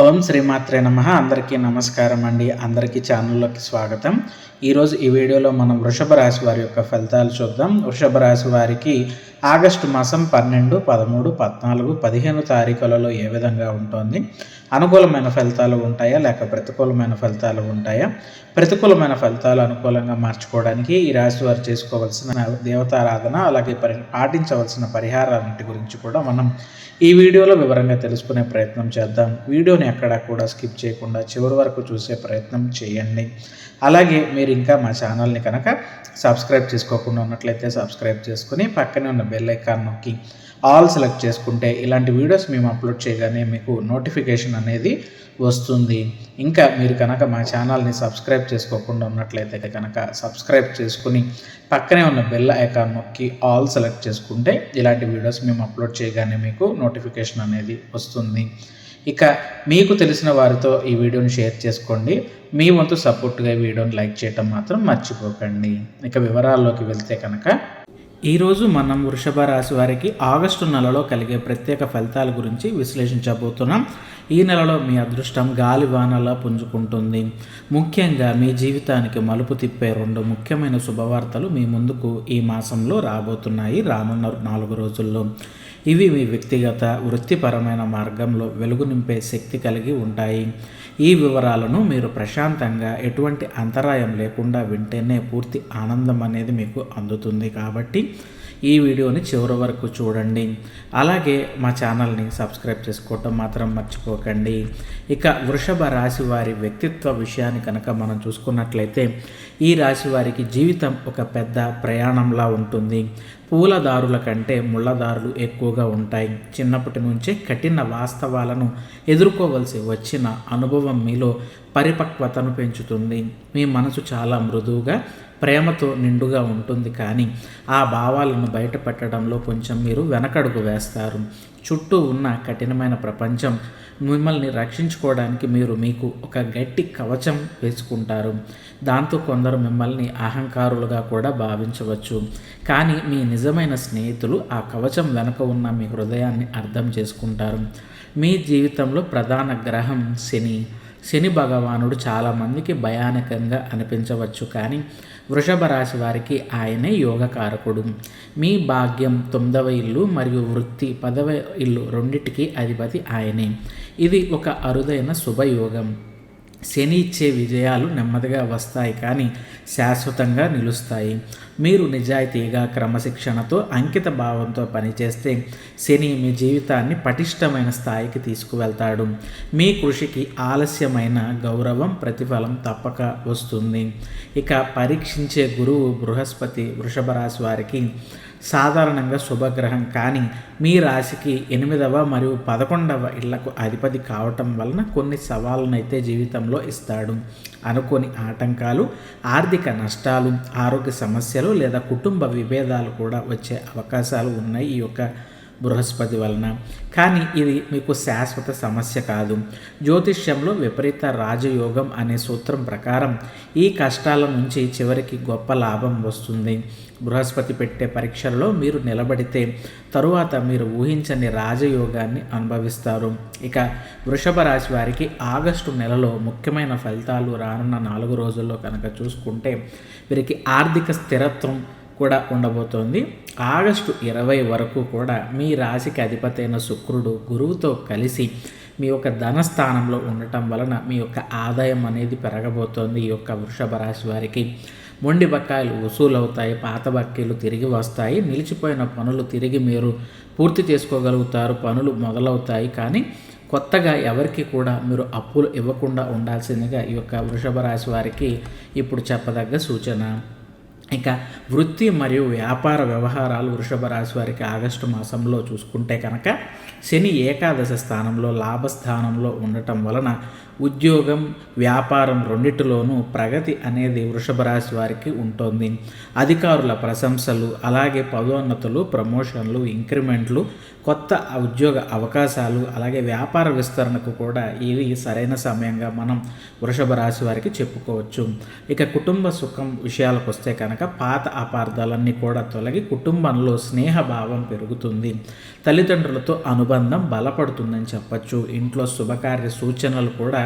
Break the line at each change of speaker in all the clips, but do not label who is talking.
ఓం శ్రీమాత్రే నమ. అందరికీ నమస్కారం అండి అందరికీ ఛానల్లోకి స్వాగతం. ఈరోజు ఈ వీడియోలో మనం వృషభ రాశి వారి యొక్క ఫలితాలు చూద్దాం. వృషభ రాశి వారికి ఆగస్టు మాసం పన్నెండు పదమూడు పద్నాలుగు పదిహేను తారీఖులలో ఏ విధంగా ఉంటుంది? అనుకూలమైన ఫలితాలు ఉంటాయా? లేక ప్రతికూలమైన ఫలితాలు ఉంటాయా? ప్రతికూలమైన ఫలితాలు అనుకూలంగా మార్చుకోవడానికి ఈ రాశి వారు చేసుకోవాల్సిన దేవతారాధన అలాగే పరి పాటించవలసిన పరిహారాలన్నిటి గురించి కూడా మనం ఈ వీడియోలో వివరంగా తెలుసుకునే ప్రయత్నం చేద్దాం. వీడియోని ఎక్కడా కూడా స్కిప్ చేయకుండా చివరి వరకు చూసే ప్రయత్నం చేయండి. అలాగే మీరు ఇంకా మా ఛానల్ని కనుక సబ్స్క్రైబ్ చేసుకోకుండా ఉన్నట్లయితే సబ్స్క్రైబ్ చేసుకుని పక్కనే ఉన్న బెల్ ఐకాన్ నొక్కి ఆల్ సెలెక్ట్ చేసుకుంటే ఇలాంటి వీడియోస్ మేము అప్లోడ్ చేయగానే మీకు నోటిఫికేషన్ అనేది వస్తుంది. ఇంకా మీరు కనుక మా ఛానల్ని సబ్స్క్రైబ్ చేసుకోకుండా ఉన్నట్లయితే కనుక సబ్స్క్రైబ్ చేసుకుని పక్కనే ఉన్న బెల్ ఐకాన్ నొక్కి ఆల్ సెలెక్ట్ చేసుకుంటే ఇలాంటి వీడియోస్ మేము అప్లోడ్ చేయగానే మీకు నోటిఫికేషన్ అనేది వస్తుంది. ఇక మీకు తెలిసిన వారితో ఈ వీడియోని షేర్ చేసుకోండి. మీ వంతు సపోర్ట్గా ఈ వీడియోని లైక్ చేయటం మాత్రం మర్చిపోకండి. ఇక వివరాల్లోకి వెళ్తే కనుక ఈరోజు మనం వృషభ రాశి వారికి ఆగస్టు నెలలో కలిగే ప్రత్యేక ఫలితాల గురించి విశ్లేషించబోతున్నాం. ఈ నెలలో మీ అదృష్టం గాలి వానలా పుంజుకుంటుంది. ముఖ్యంగా మీ జీవితానికి మలుపు తిప్పే రెండు ముఖ్యమైన శుభవార్తలు మీ ముందుకు ఈ మాసంలో రాబోతున్నాయి రానున్న నాలుగు రోజుల్లో. ఇవి మీ వ్యక్తిగత వృత్తిపరమైన మార్గంలో వెలుగు నింపే శక్తి కలిగి ఉంటాయి. ఈ వివరాలను మీరు ప్రశాంతంగా ఎటువంటి అంతరాయం లేకుండా వింటేనే పూర్తి ఆనందం అనేది మీకు అందుతుంది కాబట్టి ఈ వీడియోని చివరి వరకు చూడండి. అలాగే మా ఛానల్ని సబ్స్క్రైబ్ చేసుకోవటం మాత్రం మర్చిపోకండి. ఇక వృషభ రాశి వారి వ్యక్తిత్వ విషయాన్ని కనుక మనం చూసుకున్నట్లయితే ఈ రాశి వారికి జీవితం ఒక పెద్ద ప్రయాణంలా ఉంటుంది. పూలదారుల కంటే ముళ్ళదారులు ఎక్కువగా ఉంటాయి. చిన్నప్పటి నుంచే కఠిన వాస్తవాలను ఎదుర్కోవలసి వచ్చిన అనుభవం మీలో పరిపక్వతను పెంచుతుంది. మీ మనసు చాలా మృదువుగా ప్రేమతో నిండుగా ఉంటుంది కానీ ఆ భావాలను బయటపెట్టడంలో కొంచెం మీరు వెనకడుగు వేస్తారు. చుట్టూ ఉన్న కఠినమైన ప్రపంచం మిమ్మల్ని రక్షించుకోవడానికి మీరు మీకు ఒక గట్టి కవచం వేసుకుంటారు. దాంతో కొందరు మిమ్మల్ని అహంకారులుగా కూడా భావించవచ్చు. కానీ మీ నిజమైన స్నేహితులు ఆ కవచం వెనుక ఉన్న మీ హృదయాన్ని అర్థం చేసుకుంటారు. మీ జీవితంలో ప్రధాన గ్రహం శని. శని భగవానుడు చాలామందికి భయానకంగా అనిపించవచ్చు. కానీ వృషభ రాశి వారికి ఆయనే యోగకారకుడు. మీ భాగ్యం తొమ్మిదవ ఇల్లు మరియు వృత్తి పదవ ఇల్లు రెండిటికి అధిపతి ఆయనే. ఇది ఒక అరుదైన శుభయోగం. శని ఇచ్చే విజయాలు నెమ్మదిగా వస్తాయి కానీ శాశ్వతంగా నిలుస్తాయి. మీరు నిజాయితీగా క్రమశిక్షణతో అంకిత భావంతో పనిచేస్తే శని మీ జీవితాన్ని పటిష్టమైన స్థాయికి తీసుకువెళ్తాడు. మీ కృషికి ఆలస్యమైన గౌరవం ప్రతిఫలం తప్పక వస్తుంది. ఇక పరీక్షించే గురువు బృహస్పతి వృషభ రాశి వారికి సాధారణంగా శుభగ్రహం కానీ మీ రాశికి ఎనిమిదవ మరియు పదకొండవ ఇళ్ళకు అధిపతి కావటం వలన కొన్ని సవాళ్ళనైతే జీవితంలో ఇస్తాడు. అనుకోని ఆటంకాలు ఆర్థిక నష్టాలు ఆరోగ్య సమస్యలు లేదా కుటుంబ విభేదాలు కూడా వచ్చే అవకాశాలు ఉన్నాయి. ఈ యొక్క బృహస్పతి వలన. కానీ ఇది మీకు శాశ్వత సమస్య కాదు. జ్యోతిష్యంలో విపరీత రాజయోగం అనే సూత్రం ప్రకారం ఈ కష్టాల నుంచి చివరికి గొప్ప లాభం వస్తుంది. బృహస్పతి పెట్టే పరీక్షల్లో మీరు నిలబడితే తరువాత మీరు ఊహించని రాజయోగాన్ని అనుభవిస్తారు. ఇక వృషభ రాశి వారికి ఆగస్టు నెలలో ముఖ్యమైన ఫలితాలు రానున్న నాలుగు రోజుల్లో కనుక చూసుకుంటే వీరికి ఆర్థిక స్థిరత్వం కూడా ఉండబోతోంది. ఆగస్టు ఇరవై వరకు కూడా మీ రాశికి అధిపతి అయిన శుక్రుడు గురువుతో కలిసి మీ యొక్క ధనస్థానంలో ఉండటం వలన మీ యొక్క ఆదాయం అనేది పెరగబోతోంది ఈ యొక్క వృషభ రాశి వారికి. మొండి బకాయిలు వసూలవుతాయి పాత బక్కీలు తిరిగి వస్తాయి నిలిచిపోయిన పనులు తిరిగి మీరు పూర్తి చేసుకోగలుగుతారు పనులు మొదలవుతాయి. కానీ కొత్తగా ఎవరికి కూడా మీరు అప్పులు ఇవ్వకుండా ఉండాల్సిందిగా ఈ యొక్క వృషభ రాశి వారికి ఇప్పుడు చెప్పదగ్గ సూచన. ఇక వృత్తి మరియు వ్యాపార వ్యవహారాలు వృషభ రాశి వారికి ఆగస్టు మాసంలో చూసుకుంటే కనుక శని ఏకాదశ స్థానంలో లాభస్థానంలో ఉండటం వలన ఉద్యోగం వ్యాపారం రెండిటిలోనూ ప్రగతి అనేది వృషభ రాశి వారికి ఉంటుంది. అధికారుల ప్రశంసలు అలాగే పదోన్నతులు ప్రమోషన్లు ఇంక్రిమెంట్లు కొత్త ఉద్యోగ అవకాశాలు అలాగే వ్యాపార విస్తరణకు కూడా ఇవి సరైన సమయంగా మనం వృషభ రాశి వారికి చెప్పుకోవచ్చు. ఇక కుటుంబ సుఖం విషయాలకు వస్తే కనుక కనుక పాత అపార్థాలన్నీ కూడా తొలగి కుటుంబంలో స్నేహభావం పెరుగుతుంది. తల్లిదండ్రులతో అనుబంధం బలపడుతుందని చెప్పచ్చు. ఇంట్లో శుభకార్య సూచనలు కూడా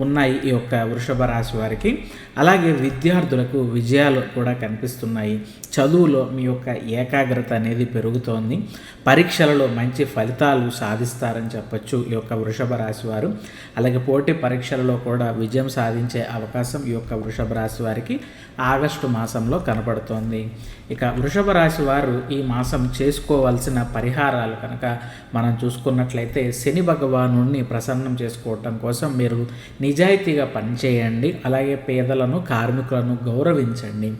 ఉన్నాయి ఈ యొక్క వృషభ రాశి వారికి. అలాగే విద్యార్థులకు విజయాలు కూడా కనిపిస్తున్నాయి. చదువులో మీ యొక్క ఏకాగ్రత అనేది పెరుగుతోంది. పరీక్షలలో మంచి ఫలితాలు సాధిస్తారని చెప్పచ్చు ఈ యొక్క వృషభ రాశి వారు. అలాగే పోటీ పరీక్షలలో కూడా విజయం సాధించే అవకాశం ఈ యొక్క వృషభ రాశి వారికి ఆగస్టు మాసంలో కనపడుతోంది. ఇక వృషభ రాశి వారు ఈ మాసం చేసుకోవాల్సిన పరిహారాలు కనుక మనం చూసుకున్నట్లయితే శని భగవాను ప్రసన్నం చేసుకోవటం కోసం మీరు నిజాయితీగా పనిచేయండి. అలాగే పేదలను కార్మికులను గౌరవించండి.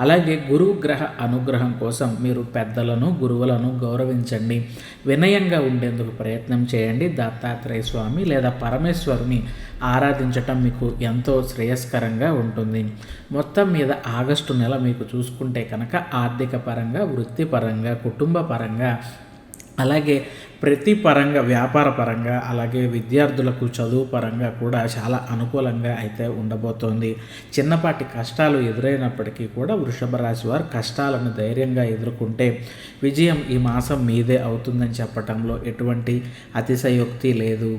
అలాగే గురువు గ్రహ అనుగ్రహం కోసం మీరు పెద్దలను గురువులను గౌరవించండి. వినయంగా ఉండేందుకు ప్రయత్నం చేయండి. దత్తాత్రేయ స్వామి లేదా పరమేశ్వరుని ఆరాధించటం మీకు ఎంతో శ్రేయస్కరంగా ఉంటుంది. మొత్తం మీద ఆగస్టు నెల మీకు చూసుకుంటే కనుక ఆర్థిక పరంగా వృత్తిపరంగా కుటుంబ పరంగా అలాగే ప్రతి పరంగా వ్యాపార పరంగా అలాగే విద్యార్థులకు చదువు పరంగా కూడా చాలా అనుకూలంగా అయితే ఉండబోతోంది. చిన్నపాటి కష్టాలు ఎదురైనప్పటికీ కూడా వృషభ రాశి వారు కష్టాలను ధైర్యంగా ఎదుర్కొంటే విజయం ఈ మాసం మీదే అవుతుందని చెప్పటంలో ఎటువంటి అతిశయోక్తి లేదు.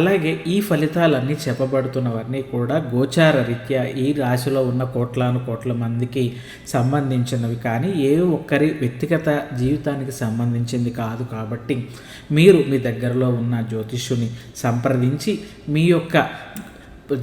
అలాగే ఈ ఫలితాలన్నీ చెప్పబడుతున్నవన్నీ కూడా గోచార రీత్యా ఈ రాశిలో ఉన్న కోట్లాను కోట్ల మందికి సంబంధించినవి. కానీ ఏ ఒక్కరి వ్యక్తిగత జీవితానికి సంబంధించింది కాదు కాబట్టి మీరు మీ దగ్గరలో ఉన్న జ్యోతిష్యుని సంప్రదించి మీ యొక్క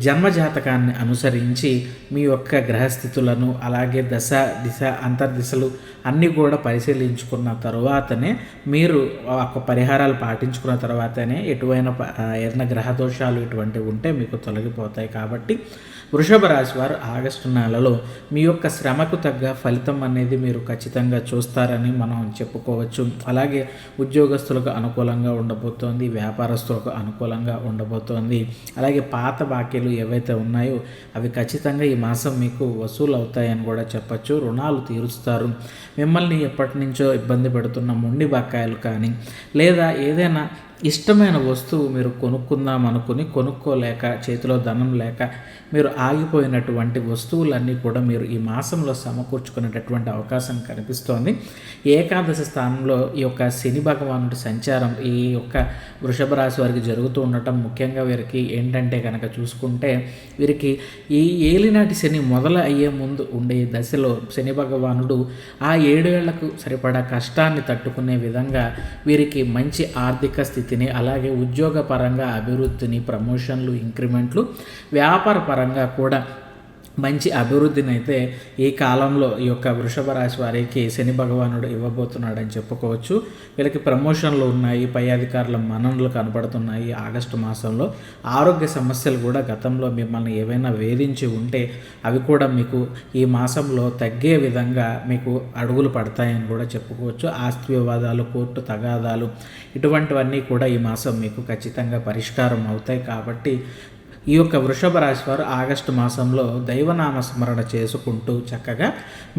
జన్మజాతకాన్ని అనుసరించి మీ యొక్క గ్రహస్థితులను అలాగే దశ దిశ అంతర్దిశలు అన్నీ కూడా పరిశీలించుకున్న తరువాతనే మీరు ఒక పరిహారాలు పాటించుకున్న తర్వాతనే ఎటువైన ఏదైనా గ్రహ దోషాలు ఇటువంటివి ఉంటే మీకు తొలగిపోతాయి కాబట్టి వృషభ రాశి వారు ఆగస్టు నెలలో మీ యొక్క శ్రమకు తగ్గ ఫలితం అనేది మీరు ఖచ్చితంగా చూస్తారని మనం చెప్పుకోవచ్చు. అలాగే ఉద్యోగస్తులకు అనుకూలంగా ఉండబోతోంది వ్యాపారస్తులకు అనుకూలంగా ఉండబోతోంది. అలాగే పాత బాకీలు ఏవైతే ఉన్నాయో అవి ఖచ్చితంగా ఈ మాసం మీకు వసూలు అవుతాయని కూడా చెప్పచ్చు. రుణాలు తీరుస్తారు. మిమ్మల్ని ఎప్పటి నుంచో ఇబ్బంది పెడుతున్న మొండి బకాయిలు కానీ లేదా ఏదైనా ఇష్టమైన వస్తువు మీరు కొనుక్కుందాం అనుకుని కొనుక్కోలేక చేతిలో ధనం లేక మీరు ఆగిపోయినటువంటి వస్తువులన్నీ కూడా మీరు ఈ మాసంలో సమకూర్చుకునేటటువంటి అవకాశం కనిపిస్తోంది. ఏకాదశి స్థానంలో ఈ యొక్క శని భగవానుడి సంచారం ఈ యొక్క వృషభ రాశి వారికి జరుగుతూ ఉండటం ముఖ్యంగా వీరికి ఏంటంటే కనుక చూసుకుంటే వీరికి ఈ ఏలినాటి శని మొదలు అయ్యే ముందు ఉండే దశలో శని భగవానుడు ఆ ఏడేళ్ళకు సరిపడా కష్టాన్ని తట్టుకునే విధంగా వీరికి మంచి ఆర్థిక స్థితి స్థితిని అలాగే ఉద్యోగపరంగా అభివృద్ధిని ప్రమోషన్లు ఇంక్రిమెంట్లు వ్యాపార పరంగా కూడా మంచి అభివృద్ధిని అయితే ఈ కాలంలో ఈ యొక్క వృషభ రాశి వారికి శని భగవానుడు ఇవ్వబోతున్నాడని చెప్పుకోవచ్చు. వీళ్ళకి ప్రమోషన్లు ఉన్నాయి పై అధికారుల మననలు కనపడుతున్నాయి. ఆగస్టు మాసంలో ఆరోగ్య సమస్యలు కూడా గతంలో మిమ్మల్ని ఏవైనా వేధించి ఉంటే అవి కూడా మీకు ఈ మాసంలో తగ్గే విధంగా మీకు అడుగులు పడతాయని కూడా చెప్పుకోవచ్చు. ఆస్తి వివాదాలు కోర్టు తగాదాలు ఇటువంటివన్నీ కూడా ఈ మాసం మీకు ఖచ్చితంగా పరిష్కారం అవుతాయి. కాబట్టి ఈ యొక్క వృషభ రాశి వారు ఆగస్టు మాసంలో దైవనామ స్మరణ చేసుకుంటూ చక్కగా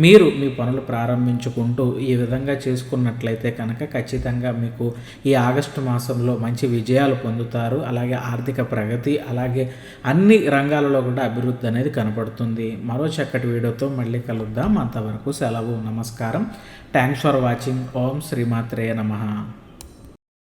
మీరు మీ పనులు ప్రారంభించుకుంటూ ఈ విధంగా చేసుకున్నట్లయితే కనుక ఖచ్చితంగా మీకు ఈ ఆగస్టు మాసంలో మంచి విజయాలు పొందుతారు. అలాగే ఆర్థిక ప్రగతి అలాగే అన్ని రంగాలలో కూడా అభివృద్ధి అనేది కనపడుతుంది మరో చక్కటి వీడియోతో మళ్ళీ కలుద్దాం. అంతవరకు సెలవు నమస్కారం. థ్యాంక్స్ ఫర్ వాచింగ్ ఓం శ్రీమాత్రేయ నమ.